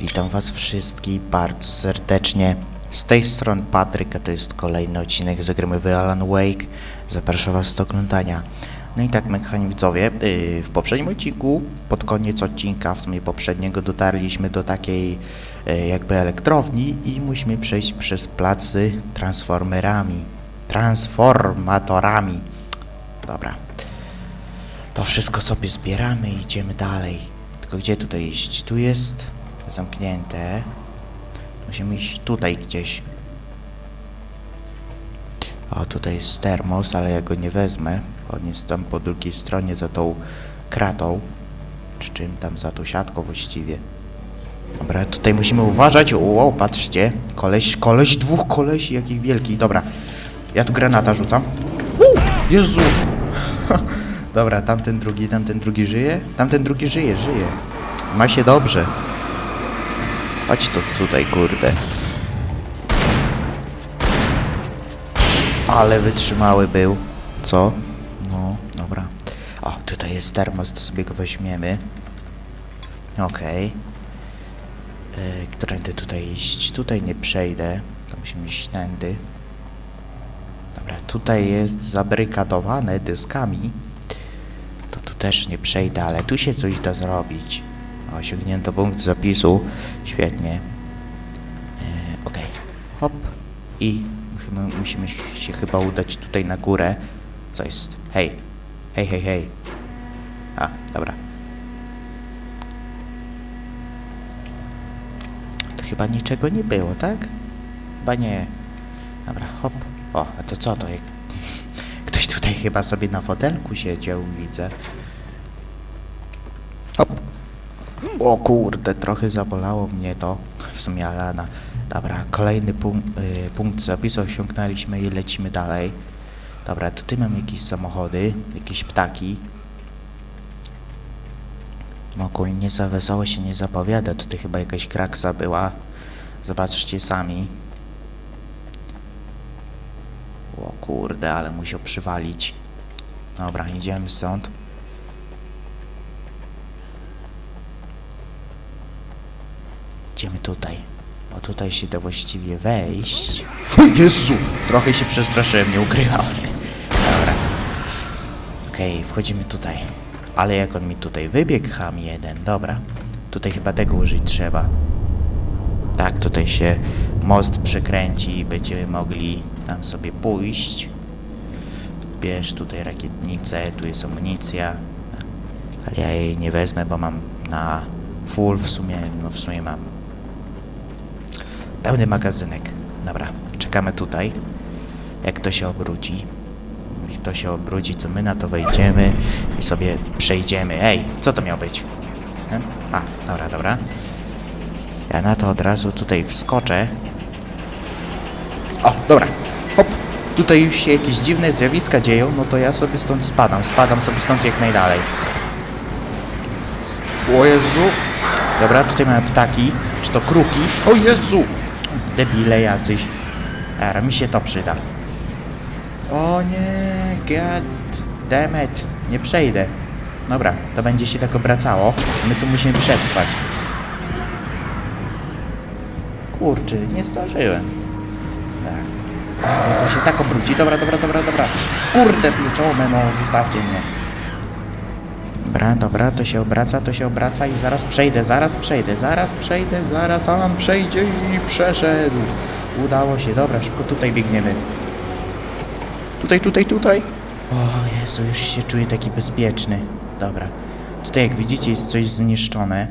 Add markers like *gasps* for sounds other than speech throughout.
Witam was wszystkich bardzo serdecznie. Z tej strony Patryk, a to jest kolejny odcinek z gry w Alan Wake. Zapraszam was do oglądania. No i tak, mechani widzowie, yy, w poprzednim odcinku, pod koniec odcinka, w sumie poprzedniego, dotarliśmy do takiej yy, jakby elektrowni i musimy przejść przez plac z transformerami. Transformatorami. Dobra. To wszystko sobie zbieramy i idziemy dalej. Tylko gdzie tutaj iść? Tu jest zamknięte. Musimy iść tutaj gdzieś. O, tutaj jest termos, ale ja go nie wezmę. On jest tam po drugiej stronie za tą kratą. Czy czym tam, za tą siatką właściwie. Dobra, tutaj musimy uważać. O, patrzcie. Koleś, koleś, dwóch kolesi, jakich wielkich. Dobra, ja tu granata rzucam. U, Jezu! *laughs* Dobra, tamten drugi, tamten drugi żyje? Tamten drugi żyje, żyje. Ma się dobrze. Chodź tu tutaj, kurde. Ale wytrzymały był. Co? No, dobra. O, tutaj jest termos, to sobie go weźmiemy. Okej. Okay. Którędy tutaj iść? Tutaj nie przejdę. To musimy iść tędy. Dobra, tutaj jest zabrykadowane dyskami. To tu też nie przejdę, ale tu się coś da zrobić. Osiągnięto punkt zapisu. Świetnie. E, Okej. Hop. I musimy, musimy się chyba udać tutaj na górę. Co jest? Hej. Hej, hej, hej. A, dobra. To chyba niczego nie było, tak? Chyba nie. Dobra, hop. O, a to co to? *laughs* Ktoś tutaj chyba sobie na fotelku siedział, widzę. Hop. O kurde, trochę zabolało mnie to. W sumie Alana. Dobra, kolejny punkt, y, punkt zapisu osiągnęliśmy i lecimy dalej. Dobra, tutaj mamy jakieś samochody, jakieś ptaki. Ogólnie za wesoło się nie zapowiada. Tutaj chyba jakaś kraksa była. Zobaczcie sami. O kurde, ale musiał przywalić. Dobra, idziemy stąd. Idziemy tutaj. Bo tutaj się da właściwie wejść. Jezu! Trochę się przestraszyłem, nie ukrywam. Dobra. Okej, wchodzimy tutaj. Ale jak on mi tutaj wybiegł, ham jeden. Dobra. Tutaj chyba tego użyć trzeba. Tak, tutaj się most przekręci i będziemy mogli tam sobie pójść. Bierz tutaj rakietnicę, tu jest amunicja. Ale ja jej nie wezmę, bo mam na full w sumie, no w sumie mam pełny magazynek. Dobra, czekamy tutaj. Jak to się obróci. Jak to się obróci, to my na to wejdziemy i sobie przejdziemy. Ej, co to miało być? Hm? A, dobra, dobra. Ja na to od razu tutaj wskoczę. O, dobra. Hop. Tutaj już się jakieś dziwne zjawiska dzieją, no to ja sobie stąd spadam. Spadam sobie stąd jak najdalej. O Jezu. Dobra, tutaj mamy ptaki. Czy to kruki? O Jezu! Debile jacyś. Era, mi się to przyda. O nie, god damn it. Nie przejdę. Dobra, to będzie się tak obracało. My tu musimy przetrwać. Kurczę, nie zdążyłem. Tak. A, bo to się tak obróci. Dobra, dobra, dobra, dobra. Kurde, pieczone, no, zostawcie mnie. Dobra, dobra, to się obraca, to się obraca i zaraz przejdę, zaraz przejdę, zaraz przejdę, zaraz on przejdzie i przeszedł. Udało się, dobra, szybko tutaj biegniemy. Tutaj, tutaj, tutaj. O Jezu, już się czuję taki bezpieczny. Dobra. Tutaj jak widzicie jest coś zniszczone.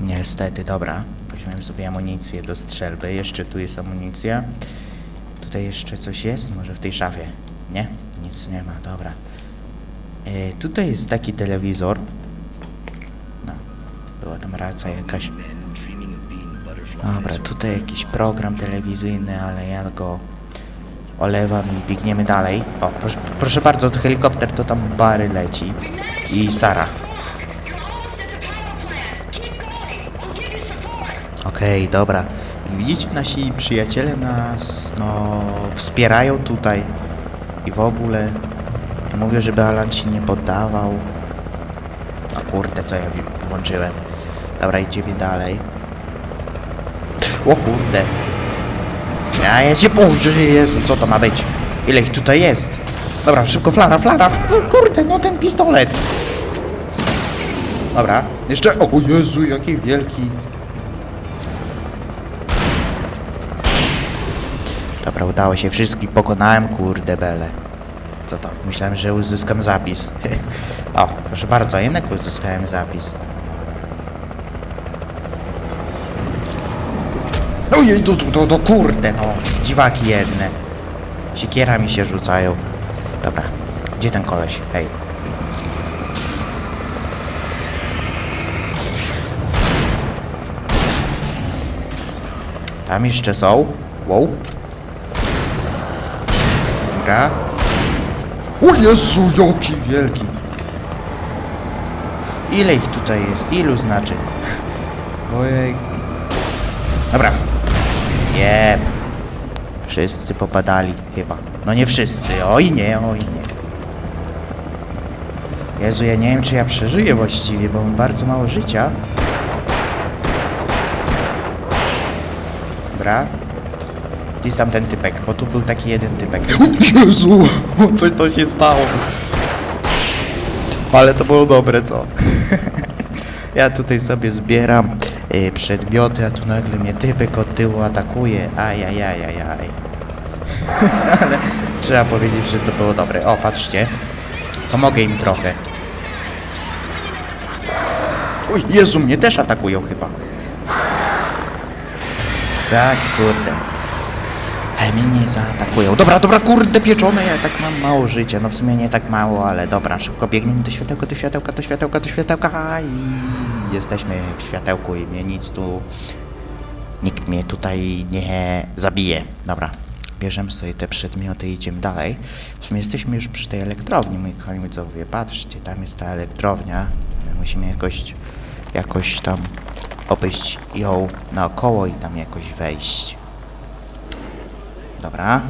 Niestety, dobra. Weźmiemy sobie amunicję do strzelby. Jeszcze tu jest amunicja. Tutaj jeszcze coś jest? Może w tej szafie? Nie? Nic nie ma, dobra. E, tutaj jest taki telewizor. No, była tam racja jakaś. Dobra, tutaj jakiś program telewizyjny, ale ja go olewam i biegniemy dalej. O, proszę, proszę bardzo, to helikopter to tam Bary leci. I Sara. Okej, dobra. Jak widzicie, nasi przyjaciele nas, no, wspierają tutaj. I w ogóle mówię, żeby Alan się nie poddawał. O kurde, co ja włączyłem. Dobra, idziemy dalej. O kurde. Ja, ja cię Jezu, co to ma być? Ile ich tutaj jest? Dobra, szybko, flara, flara. O kurde, no ten pistolet. Dobra, jeszcze, o Jezu, jaki wielki. Dobra, udało się, wszystkich pokonałem, kurde bele. Co to? Myślałem, że uzyskam zapis. *laughs* o, proszę bardzo, jednak uzyskałem zapis. Ojej, to, to, to kurde, no. Dziwaki jedne. Siekierami się rzucają. Dobra, gdzie ten koleś? Hej. Tam jeszcze są. Wow. Dobra. O Jezu, jaki wielki. Ile ich tutaj jest? Ilu znaczy? Ojej. Dobra. Jeb. Wszyscy popadali chyba. No nie wszyscy. Oj nie, oj nie. Jezu, ja nie wiem czy ja przeżyję właściwie, bo mam bardzo mało życia. Dobra. Gdzie jest tam ten typek? Bo tu był taki jeden typek. O Jezu! Coś to się stało. Ale to było dobre, co? *laughs* ja tutaj sobie zbieram y, przedmioty, a tu nagle mnie typek od tyłu atakuje. Ajajajajaj. *laughs* Ale trzeba powiedzieć, że to było dobre. O, patrzcie. Pomogę im trochę. Oj, Jezu, mnie też atakują chyba. Tak, kurde. Ale mnie nie zaatakują. Dobra, dobra, kurde, pieczone, ja tak mam mało życia. No w sumie nie tak mało, ale dobra, szybko biegniemy do światełka, do światełka, do światełka, do światełka i jesteśmy w światełku i mnie nic tu... Nikt mnie tutaj nie zabije. Dobra, bierzemy sobie te przedmioty i idziemy dalej. W sumie jesteśmy już przy tej elektrowni, moi kochani widzowie. Patrzcie, tam jest ta elektrownia. My musimy jakoś, jakoś tam obejść ją naokoło i tam jakoś wejść. Dobra.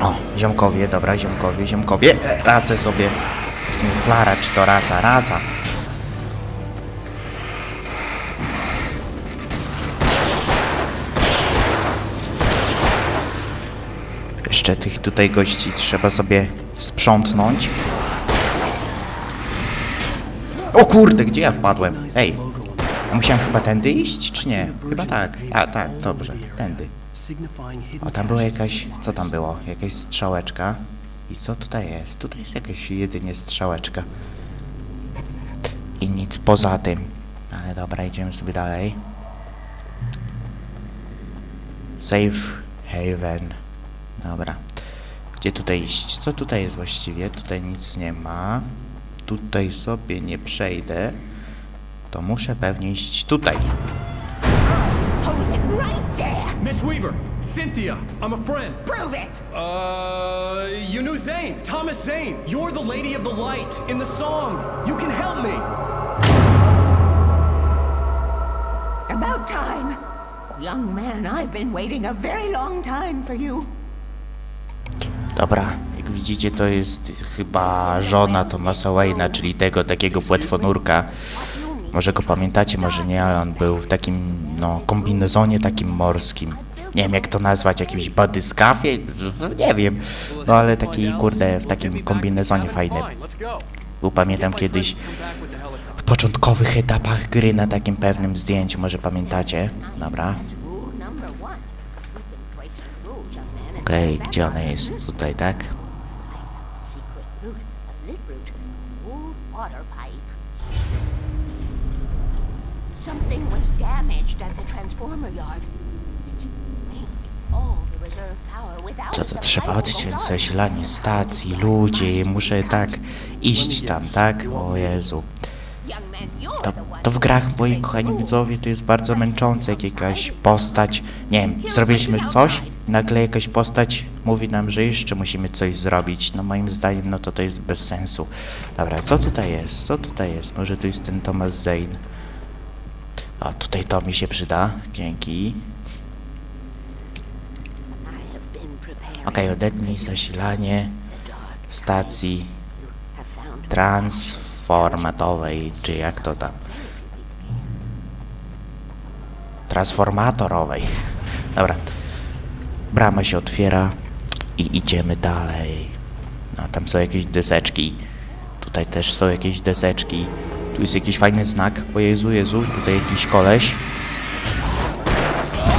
O, ziomkowie, dobra, ziomkowie, ziomkowie. E, Racę sobie. W sumie flara, czy to raca, raca. Jeszcze tych tutaj gości trzeba sobie sprzątnąć. O kurde, gdzie ja wpadłem? Ej, a musiałem chyba tędy iść, czy nie? Chyba tak. A, tak, dobrze, tędy. O, tam była jakaś... Co tam było? Jakaś strzałeczka. I co tutaj jest? Tutaj jest jakaś jedynie strzałeczka. I nic poza tym. Ale dobra, idziemy sobie dalej. Safe Haven. Dobra. Gdzie tutaj iść? Co tutaj jest właściwie? Tutaj nic nie ma. Tutaj sobie nie przejdę. To muszę pewnie iść tutaj. Hold it right there! Miss Weaver, Cynthia, I'm a friend. Prove it! Uh, you knew Zane, Thomas Zane. You're the Lady of the Light in the song. You can help me. About time! Young man, I've been waiting a very long time for you. Dobra, jak widzicie to jest chyba żona Thomasa Wayne'a, czyli tego takiego płetwonurka. Może go pamiętacie, może nie, ale on był w takim, no, kombinezonie takim morskim. Nie wiem jak to nazwać, jakimś badyskafie? Nie wiem. No ale taki, kurde, w takim kombinezonie fajnym. Był, pamiętam kiedyś w początkowych etapach gry na takim pewnym zdjęciu, może pamiętacie? Dobra. Okej, come gdzie ona on jest? Tutaj, tak? Co to trzeba odciąć zasilanie stacji, ludzie, muszę tak iść tam, tak? O Jezu. To, to w grach, moi kochani widzowie, to jest bardzo męczące, jak jakaś postać, nie wiem, zrobiliśmy coś, nagle jakaś postać mówi nam, że jeszcze musimy coś zrobić. No moim zdaniem, no to to jest bez sensu. Dobra, co tutaj jest? Co tutaj jest? Może to jest ten Thomas Zane. O, tutaj to mi się przyda. Dzięki. Okej, odetnij zasilanie stacji transformatowej, czy jak to tam? transformatorowej. Dobra. Brama się otwiera i idziemy dalej. No, tam są jakieś deseczki. Tutaj też są jakieś deseczki. Tu jest jakiś fajny znak. O Jezu, Jezu, tutaj jakiś koleś.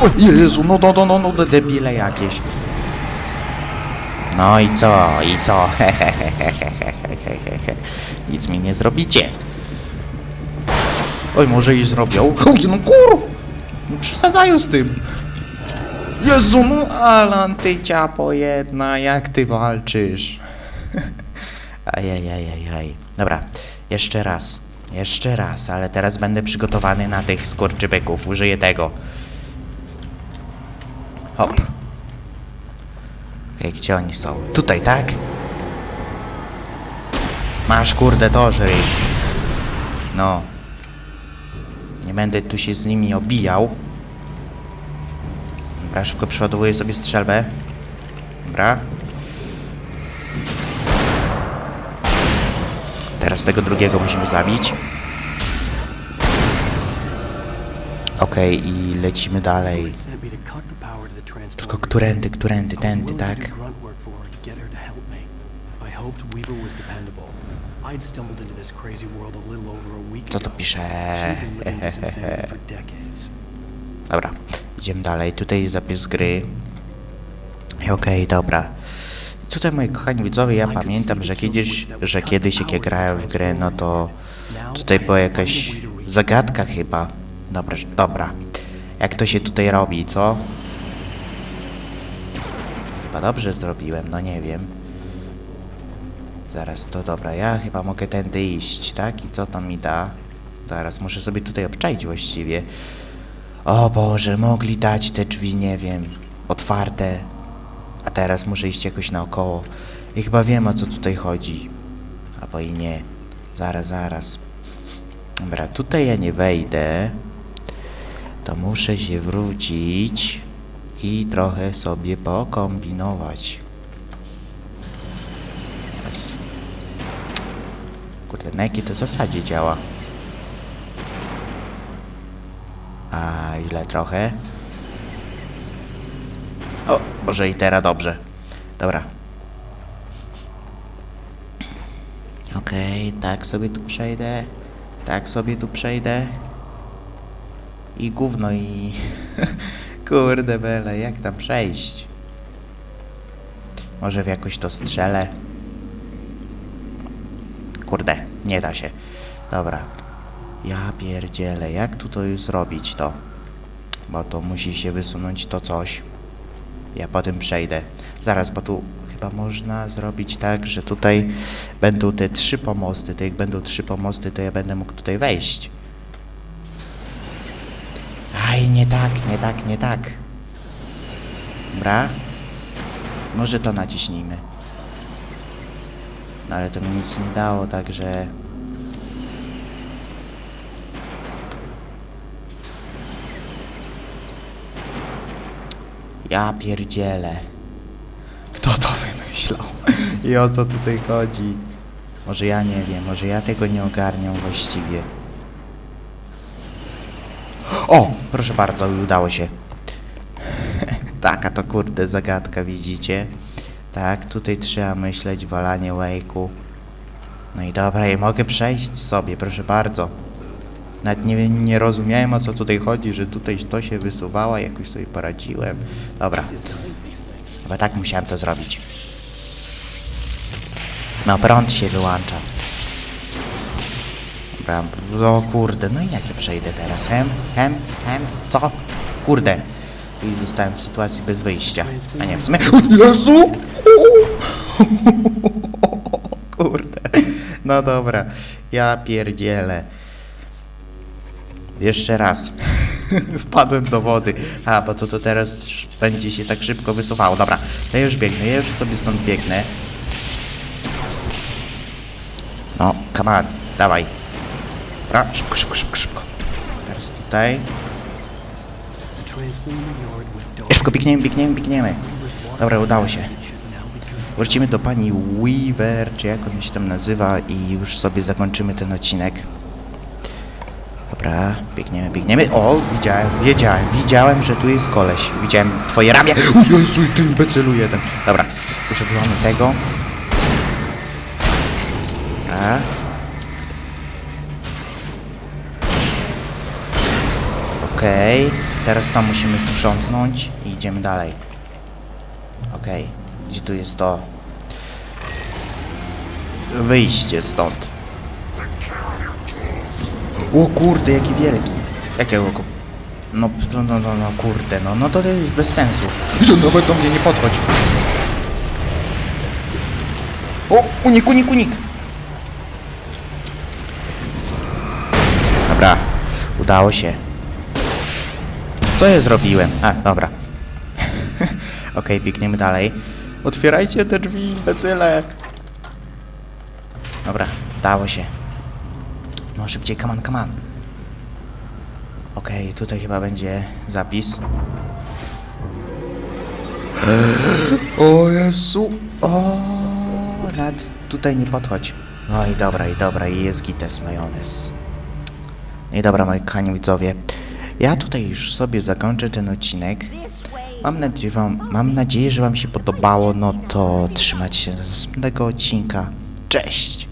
O Jezu, no, no, no, no, no, debile jakieś. No i co, i co? Nic mi nie zrobicie. Oj, może i zrobią. Oj, no kur... No przesadzają z tym. Jezu, no Alan, ty ciapo jedna, jak ty walczysz? *laughs* Ajajajajaj. Dobra, jeszcze raz. Jeszcze raz, ale teraz będę przygotowany na tych skurczybyków. Użyję tego. Hop. Okej, gdzie oni są? Tutaj, tak? Masz kurde to, żryj. No. Nie będę tu się z nimi obijał. Dobra, szybko przeładowuję sobie strzelbę. Dobra. Teraz tego drugiego musimy zabić. Okej, i lecimy dalej. Tylko którędy, którędy, tędy, tak? Co to pisze? *laughs* Dobra, idziemy dalej. Tutaj jest zapis gry. Okej, dobra. Tutaj moi kochani widzowie, ja pamiętam, że kiedyś, że kiedyś jak ja grałem w grę, no to tutaj była jakaś zagadka chyba. Dobra, dobra. Jak to się tutaj robi, co? Chyba dobrze zrobiłem, no nie wiem. Zaraz, to dobra, ja chyba mogę tędy iść, tak? I co to mi da? Zaraz, muszę sobie tutaj obczaić właściwie. O Boże, mogli dać te drzwi, nie wiem, otwarte. A teraz muszę iść jakoś naokoło. I chyba wiem o co tutaj chodzi. Albo i nie. Zaraz, zaraz. Dobra, tutaj ja nie wejdę. To muszę się wrócić i trochę sobie pokombinować. Teraz. Kurde, na jakiej to zasadzie działa? A ile trochę? O, może i teraz dobrze. Dobra. Okej, tak sobie tu przejdę. Tak sobie tu przejdę. I gówno i... *laughs* Kurde bele, jak tam przejść? Może w jakoś to strzelę? Kurde, nie da się. Dobra. Ja pierdzielę, jak tu to już zrobić to? Bo to musi się wysunąć to coś. Ja potem przejdę. Zaraz, bo tu chyba można zrobić tak, że tutaj będą te trzy pomosty. To jak będą trzy pomosty, to ja będę mógł tutaj wejść. Aj, nie tak, nie tak, nie tak. Dobra. Może to naciśnijmy. No ale to mi nic nie dało, także... Ja pierdzielę. Kto to wymyślał? I o co tutaj chodzi? Może ja nie wiem, może ja tego nie ogarniam właściwie. O! Proszę bardzo, udało się. *laughs* Taka to kurde zagadka, widzicie? Tak, tutaj trzeba myśleć, walanie łejku. No i dobra, i mogę przejść sobie, proszę bardzo. Nawet nie, nie rozumiałem o co tutaj chodzi, że tutaj to się wysuwało, jakoś sobie poradziłem. Dobra, chyba tak musiałem to zrobić. No, prąd się wyłącza. Dobra, o kurde, no i jak ja przejdę teraz? Hem, hem, hem, co? Kurde. I zostałem w sytuacji bez wyjścia. A nie, w sumie... Jezu! *laughs* Kurde. No dobra, ja pierdzielę. Jeszcze raz. *laughs* Wpadłem do wody. A, bo to, to teraz będzie się tak szybko wysuwało. Dobra, ja już biegnę, ja już sobie stąd biegnę. No, come on, dawaj. Dobra, szybko, szybko, szybko, szybko. Teraz tutaj. Szybko biegniemy, biegniemy, biegniemy. Dobra, udało się. Wrócimy do pani Weaver, czy jak ona się tam nazywa i już sobie zakończymy ten odcinek. Dobra, biegniemy, biegniemy. O, widziałem, wiedziałem, widziałem, że tu jest koleś. Widziałem twoje ramię. O Jezu, ty imbecylu jeden. Dobra, używamy tego. Dobra. Okej, teraz to musimy sprzątnąć i idziemy dalej. Okej, gdzie tu jest to? Wyjście stąd. O kurde, jaki wielki. Jakiego go... No, no, no, no, no, kurde, no, no to, jest bez sensu. Że nawet do mnie nie podchodź. O, unik, unik, unik. Dobra, udało się. Co ja zrobiłem? A, dobra. *laughs* Okej, biegniemy dalej. Otwierajcie te drzwi, imbecyle. Dobra, dało się. No szybciej, come on, come on. Okej, tutaj chyba będzie zapis. *gasps* O Jezu! O, nawet tutaj nie podchodź. No i dobra, i dobra, i jest gites majonez. No i dobra, moi kochani widzowie. Ja tutaj już sobie zakończę ten odcinek. Mam nadzieję, wam, mam nadzieję, że Wam się podobało. No to trzymać się do następnego odcinka. Cześć!